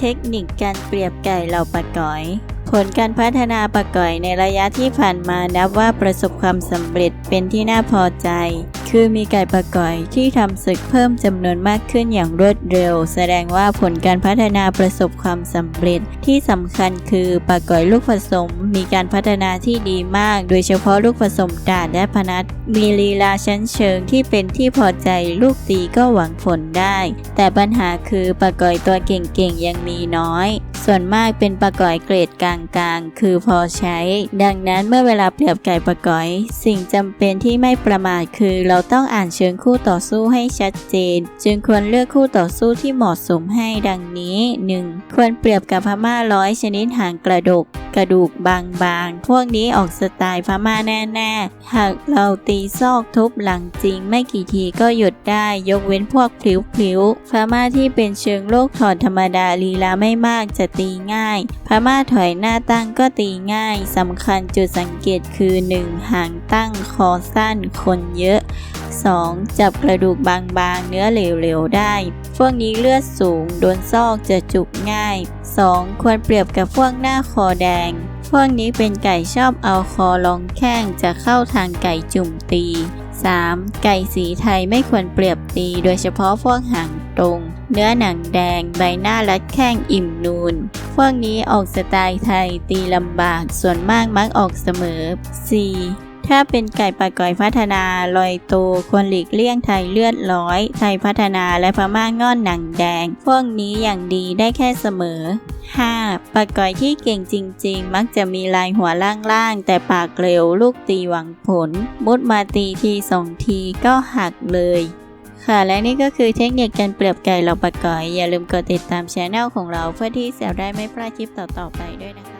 เทคนิคการเปรียบไก่เหล่าปะก๋อย ผลการพัฒนาปะก๋อยในระยะที่ผ่านมานับว่าประสบความสำเร็จเป็นที่น่าพอใจ คือมีไก่ปะก๋อยที่ทำศึกเพิ่มจำนวนมากขึ้นอย่างรวดเร็ว แสดงว่าผลการพัฒนาประสบความสำเร็จ ที่สำคัญคือปะก๋อยลูกผสม มีการพัฒนาที่ดีมาก โดยเฉพาะลูกผสมดาดและพนัทมีลีลาชั้นเชิงที่เป็นที่พอใจลูกตีก็หวังผลได้ แต่ปัญหาคือปะก๋อยตัวเก่งๆยังมีน้อย ส่วนมากเป็นปะก๋อยเกรดกลางๆ คือพอใช้ ดังนั้นเมื่อเวลาเปรียบไก่ปะก๋อย สิ่งจำเป็นที่ไม่ประมาทคือเราราต้องอ่านเชิงคู่ต่อสู้ให้ชัดเจน จึงควรเลือกคู่ต่อสู้ที่เหมาะสมให้ดังนี้ 1. ควรเปรียบกับพม่าร้อยชนิดหางกระดก กระดูกบางๆ พวกนี้ออกสไตล์พม่าแน่ๆ หากเราตีซอกทุบหลังจริงไม่กี่ทีก็หยุดได้ ยกเว้นพวกพลิ้วๆพม่าที่เป็นเชิงโลกถอดธรรมดาลีลาไม่มากจะตีง่าย พม่าถอยหน้าตั้งก็ตีง่ายสำคัญจุดสังเกตคือ 1. หางตั้งคอสั้นคนเยอะ 2. จับกระดูกบางๆ เนื้อเหลวๆ ได้ พวกนี้เลือดสูง โดนซอกจะจุกง่าย 2. ควรเปรียบกับพวกหน้าคอแดง พวกนี้เป็นไก่ชอบเอาคอลองแข้งจะเข้าทางไก่จุ่มตี 3. ไก่สีไทยไม่ควรเปรียบตี โดยเฉพาะพวกหางตรง เนื้อหนังแดง ใบหน้ารัดแข้งอิ่มนูน พวกนี้ออกสไตล์ไทยตีลำบาก ส่วนมากมักออกเสมอ 4. ถ้าเป็นไก่ปากก่อยพัฒนาลอยโตควรหลีกเลี่ยงไทยเลือดร้อย ไทยพัฒนาและพม่าง่อนหนังแดง พวกนี้อย่างดีได้แค่เสมอ 5. ปากก่อยที่เก่งจริง ๆ มักจะมีลายหัวล่างๆ แต่ปากเร็วลูกตีหวังผล มุดมาตีทีสองทีก็หักเลยค่ะและนี่ก็คือเทคนิคการเปรียบไก่เหล่าปากก่อย อย่าลืมกดติดตามช anel ของเราเพื่อที่จะได้ไม่พลาดคลิปต่อๆไปด้วยนะคะ